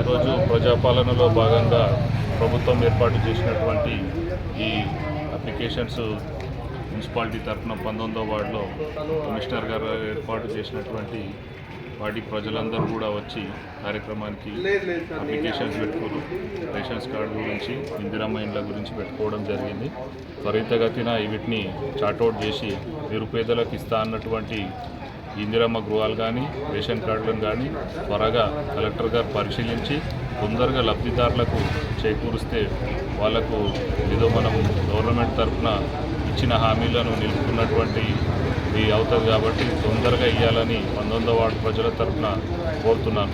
ఈరోజు ప్రజాపాలనలో భాగంగా ప్రభుత్వం ఏర్పాటు చేసినటువంటి ఈ అప్లికేషన్స్ మున్సిపాలిటీ తరఫున పంతొమ్మిదో వార్డులో కమిషనర్ గారు ఏర్పాటు చేసినటువంటి వాటి ప్రజలందరూ కూడా వచ్చి కార్యక్రమానికి అప్లికేషన్స్ పెట్టుకోరు. రేషన్స్ కార్డు గురించి ఇందిరమ్మ ఇండ్ల గురించి పెట్టుకోవడం జరిగింది. త్వరితగతిన వీటిని చార్ట్అవుట్ చేసి నిరుపేదలకు ఇస్తా అన్నటువంటి ఇందిరమ్మ గృహాలు కానీ రేషన్ కార్డులను కానీ త్వరగా కలెక్టర్ గారు పరిశీలించి తొందరగా లబ్ధిదారులకు చేకూరిస్తే వాళ్ళకు ఏదో మనం గవర్నమెంట్ తరఫున ఇచ్చిన హామీలను నిలుపుకున్నటువంటి ఇది అవుతుంది కాబట్టి తొందరగా ఇవ్వాలని పంతొమ్మిదో వార్డు ప్రజల తరఫున కోరుతున్నాను.